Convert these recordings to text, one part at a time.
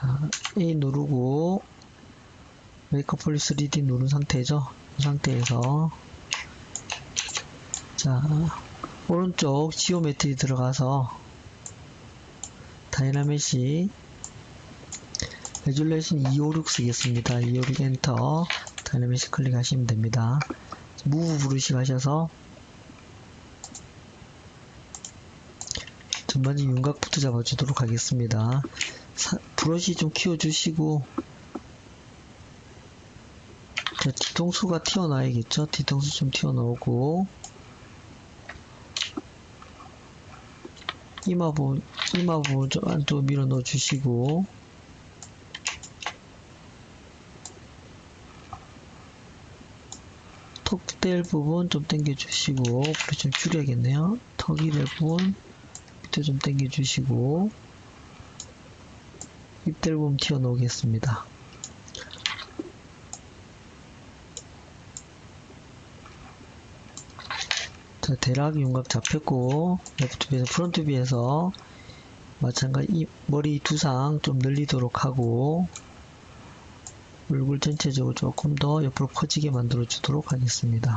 자, A 누르고 메이크업 폴리스 3D 누른 상태죠. 이 상태에서 자 오른쪽 지오메트리 들어가서 다이나메시 레졸레이션 256 쓰겠습니다. 256 엔터 다이나메시 클릭하시면 됩니다. 무브 부르시 가셔서 전반적 윤곽부터 잡아주도록 하겠습니다. 사- 브러쉬 좀 키워주시고 자, 뒤통수가 튀어나와야겠죠? 뒤통수 좀 튀어나오고 이마 부분, 이마 부분 좀 안쪽으로 밀어 넣어 주시고 턱 될 부분 좀 당겨 주시고 좀 줄여야겠네요. 턱이 될 부분 밑에 좀 당겨 주시고 입될 부분 튀어 놓겠습니다. 자, 대략 윤곽 잡혔고, 레프트 비에서 프론트 비에서 마찬가지 이 머리 두상 좀 늘리도록 하고, 얼굴 전체적으로 조금 더 옆으로 퍼지게 만들어 주도록 하겠습니다.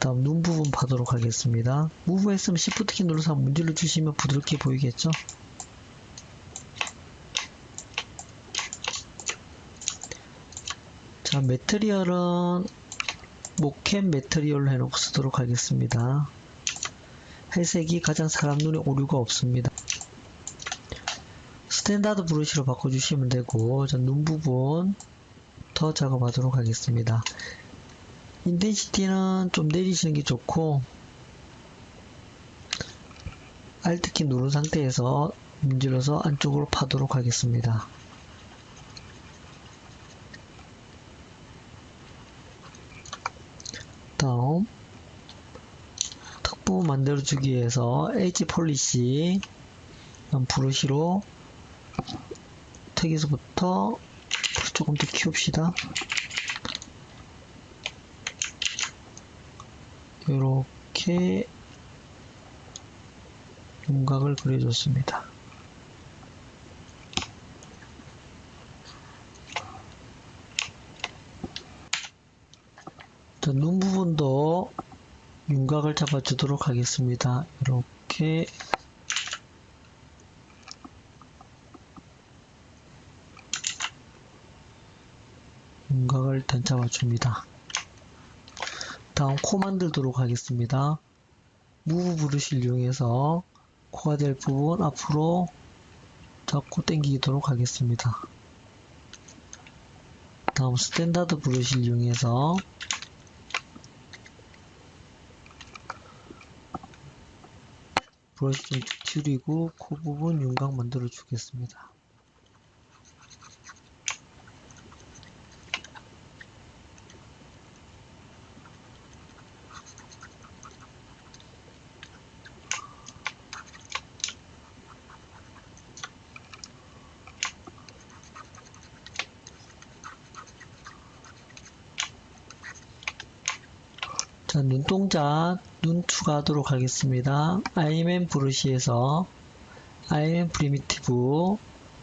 다음 눈 부분 파도록 하겠습니다. 무브 했으면 Shift 키 눌러서 문질러 주시면 부드럽게 보이겠죠? 자, 매트리얼은 모켓 매트리얼로 해놓고 쓰도록 하겠습니다. 회색이 가장 사람 눈에 오류가 없습니다. 스탠다드 브러쉬로 바꿔주시면 되고, 전눈 부분 더 작업하도록 하겠습니다. 인텐시티는 좀 내리시는 게 좋고, Alt키 누른 상태에서 문질러서 안쪽으로 파도록 하겠습니다. 다음 턱 부분 만들어주기 위해서 엣지 폴리시 브러쉬로 턱에서부터 조금 더 키웁시다 이렇게 윤곽을 그려줬습니다 자, 눈 부분도 윤곽을 잡아주도록 하겠습니다. 이렇게 윤곽을 일단 잡아줍니다. 다음 코 만들도록 하겠습니다. 무브 브러쉬를 이용해서 코가 될 부분 앞으로 잡고 당기도록 하겠습니다. 다음 스탠다드 브러쉬를 이용해서 브러쉬 좀 줄이고 코 부분 윤곽 만들어 주겠습니다. 자, 눈 동자 눈 추가하도록 하겠습니다. IMM 브러쉬에서 IMM 프리미티브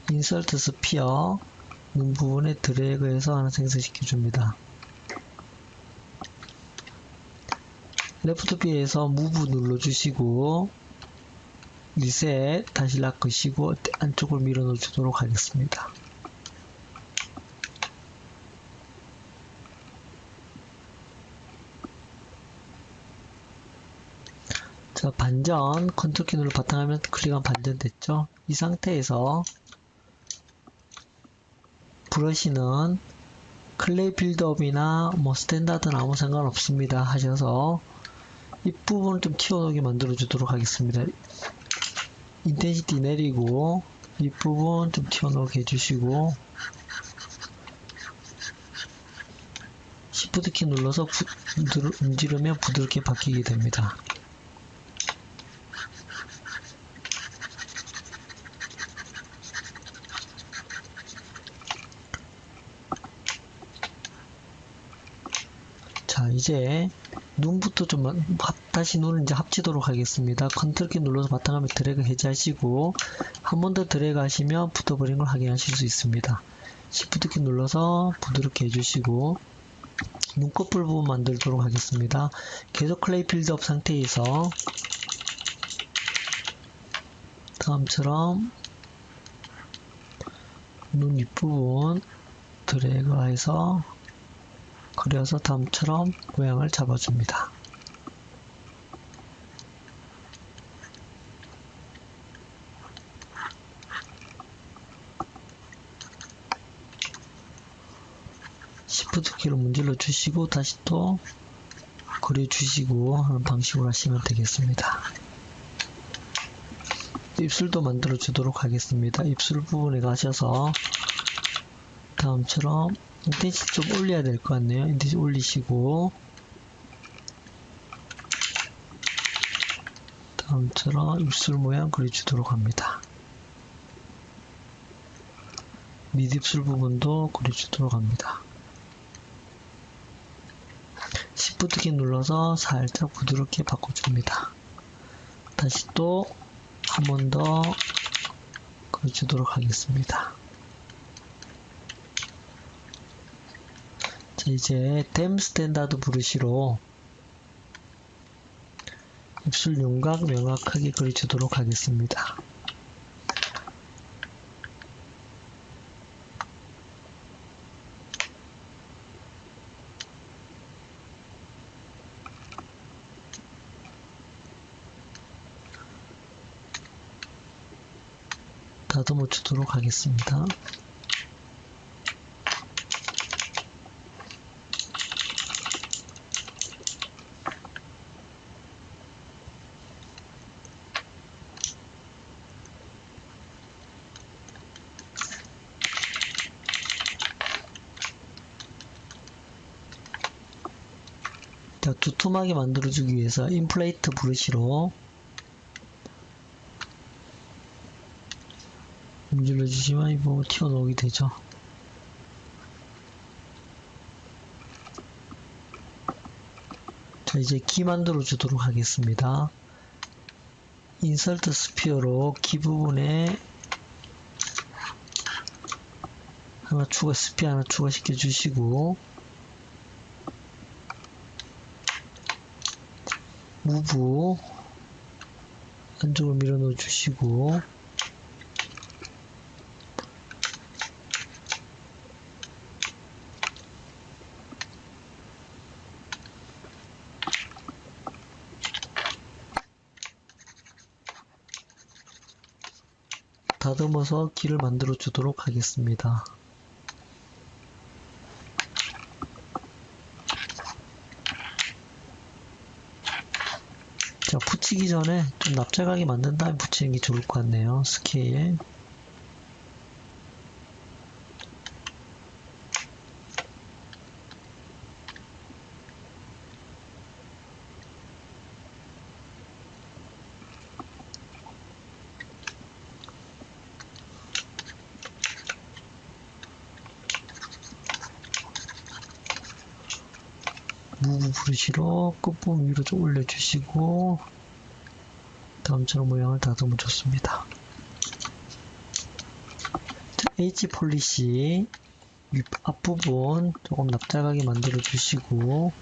인설트 스피어 눈 부분에 드래그해서 하나 생성시켜 줍니다. 레프트 B에서 무브 눌러주시고 리셋 다시 락 끄시고 안쪽을 밀어 넣어 주도록 하겠습니다. 자, 반전 컨트롤 키 눌러 바탕화면 클릭하면 반전됐죠? 이 상태에서 브러쉬는 클레이 빌드업이나 뭐 스탠다드는 아무 상관없습니다 하셔서 이 부분을 좀 튀어나오게 만들어 주도록 하겠습니다. 인텐시티 내리고 이 부분 좀 튀어나오게 해주시고 Shift 키 눌러서 부, 누르, 움직이면 부드럽게 바뀌게 됩니다. 자, 이제 눈부터 좀 다시 눈을 이제 합치도록 하겠습니다. 컨트롤 키 눌러서 바탕화면 드래그 해제하시고 한 번 더 드래그 하시면 붙어버린 걸 확인하실 수 있습니다. 시프트 키 눌러서 부드럽게 해주시고 눈꺼풀 부분 만들도록 하겠습니다. 계속 클레이 필드업 상태에서 다음처럼 눈 윗부분 드래그해서 그려서 다음처럼 모양을 잡아줍니다. 시프트 키로 문질러 주시고 다시 또 그려 주시고 하는 방식으로 하시면 되겠습니다. 입술도 만들어 주도록 하겠습니다. 입술 부분에 가셔서 다음처럼 인텐시 좀 올려야 될 것 같네요. 인텐시 올리시고 다음처럼 입술 모양 그려주도록 합니다. 밑입술 부분도 그려주도록 합니다. Shift 키 눌러서 살짝 부드럽게 바꿔줍니다. 다시 또 한 번 더 그려주도록 하겠습니다. 이제 댐 스탠다드 브러쉬로 입술 윤곽 명확하게 그려주도록 하겠습니다. 다듬어 주도록 하겠습니다. 자, 두툼하게 만들어주기 위해서 인플레이트 브러쉬로 문질러 주시면 이거 튀어나오게 되죠. 자, 이제 키 만들어 주도록 하겠습니다. 인설트 스피어로 키 부분에 하나 추가, 스피어 하나 추가시켜 주시고, 무브 안쪽으로 밀어 넣어 주시고, 다듬어서 길을 만들어 주도록 하겠습니다. 자, 붙이기 전에 좀 납작하게 만든 다음에 붙이는 게 좋을 것 같네요. 스케일. 무브 브러쉬로 끝부분 위로 좀 올려주시고 다음처럼 모양을 다듬어 줬습니다. 자, H 폴리시 윗 앞부분 조금 납작하게 만들어 주시고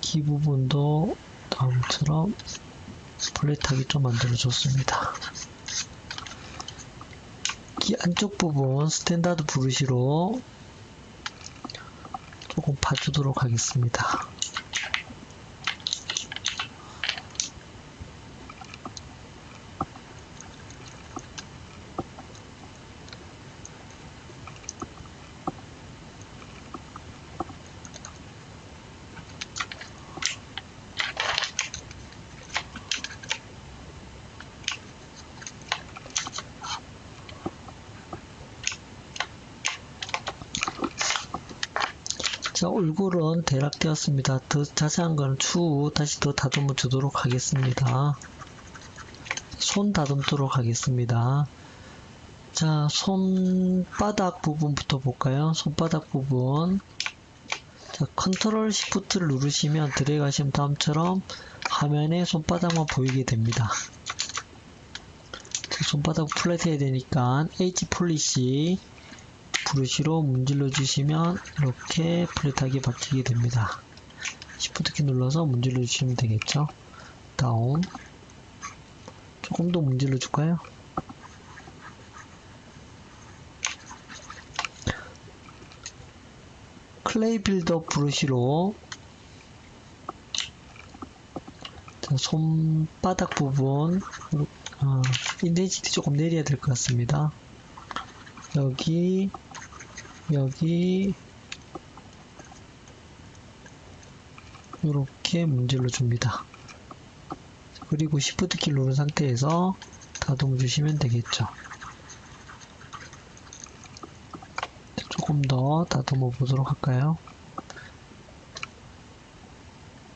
기 부분도 다음처럼 플랫하게 좀 만들어 줬습니다. 이 안쪽 부분 스탠다드 브러쉬로 조금 봐주도록 하겠습니다. 자, 얼굴은 대략 되었습니다. 더 자세한 거는 추후 다시 더 다듬어 주도록 하겠습니다. 손 다듬도록 하겠습니다. 자, 손바닥 부분부터 볼까요? 손바닥 부분. 자, 컨트롤 시프트를 누르시면 들어가시면 다음처럼 화면에 손바닥만 보이게 됩니다. 자, 손바닥 플랫 해야 되니까 H 폴리시 브러쉬로 문질러 주시면 이렇게 플랫하게 바뀌게 됩니다. 시프트 키 눌러서 문질러 주시면 되겠죠. 다운. 조금 더 문질러 줄까요? 클레이 빌더 브러쉬로 자, 손바닥 부분 어, 인덴시티 조금 내려야 될 것 같습니다. 여기 여기 이렇게 문질러 줍니다. 그리고 Shift 키 누른 상태에서 다듬어 주시면 되겠죠. 조금 더 다듬어 보도록 할까요?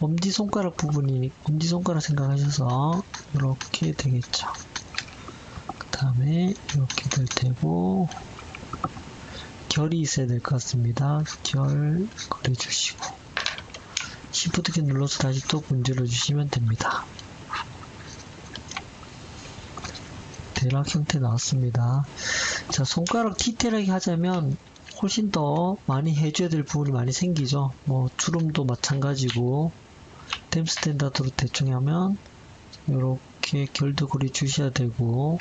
엄지손가락 부분이 엄지손가락 생각하셔서 이렇게 되겠죠. 그 다음에 이렇게 될 테고 결이 있어야 될 것 같습니다. 결 그려주시고 Shift 키 눌러서 다시 또 문질러 주시면 됩니다. 대략 형태 나왔습니다. 자, 손가락 디테일하게 하자면 훨씬 더 많이 해줘야 될 부분이 많이 생기죠. 뭐, 주름도 마찬가지고, 댐 스탠다드로 대충 하면, 이렇게 결도 그리 주셔야 되고,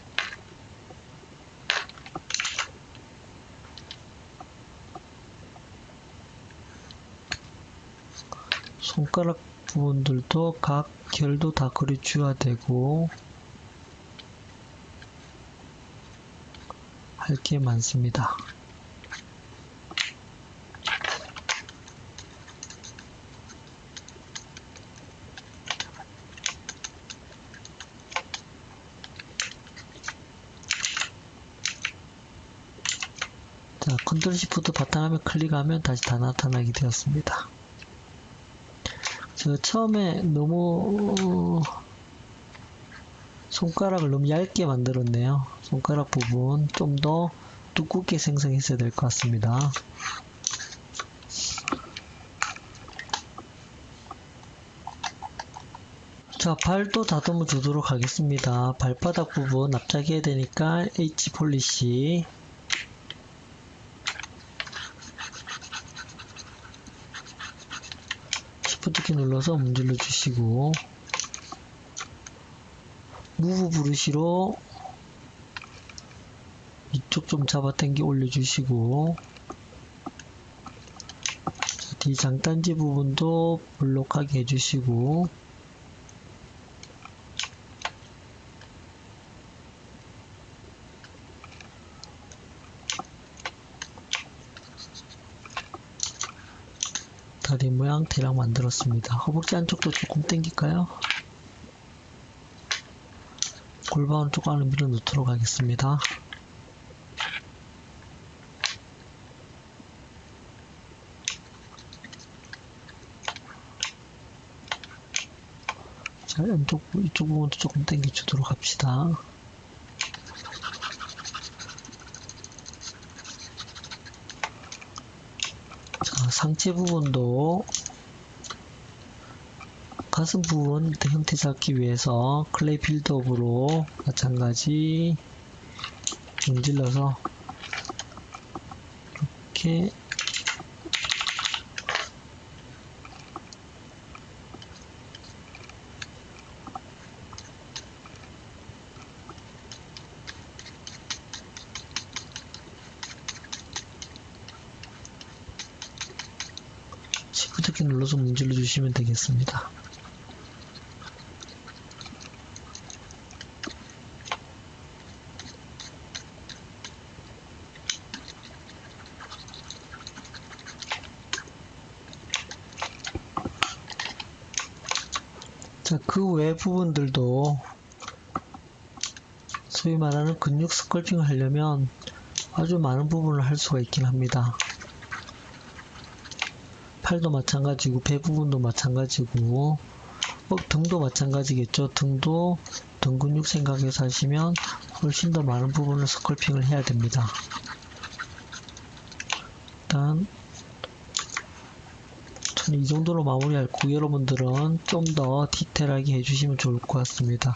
손가락 부분들도 각 결도 다 그려줘야 되고, 할 게 많습니다. 자, 컨트롤 시프트 바탕화면 클릭하면 다시 다 나타나게 되었습니다. 저 처음에 너무 손가락을 너무 얇게 만들었네요. 손가락 부분 좀 더 두껍게 생성했어야 될 것 같습니다. 자, 발도 다듬어 주도록 하겠습니다. 발바닥 부분 납작해야 되니까 H 폴리시 시프트 키 눌러서 문질러 주시고 무브 브러쉬로 이쪽 좀 잡아당겨 올려주시고 뒤 장단지 부분도 볼록하게 해주시고 다리 모양 대략 만들었습니다. 허벅지 안쪽도 조금 당길까요? 골반 쪽 안을 밀어 넣도록 하겠습니다. 자, 왼쪽, 이쪽 부분도 조금 당겨주도록 합시다. 자, 상체 부분도 가슴 부분 형태 잡기 위해서 클레이 필드업으로 마찬가지 문질러서 이렇게 키 눌러서 문질러 주시면 되겠습니다. 자, 그 외 부분들도 소위 말하는 근육 스컬핑을 하려면 아주 많은 부분을 할 수가 있긴 합니다. 팔도 마찬가지고 배 부분도 마찬가지고 어, 등도 마찬가지겠죠. 등도 등 근육 생각해서 하시면 훨씬 더 많은 부분을 스컬핑을 해야 됩니다. 일단 저는 이 정도로 마무리할고 여러분들은 좀 더 디테일하게 해주시면 좋을 것 같습니다.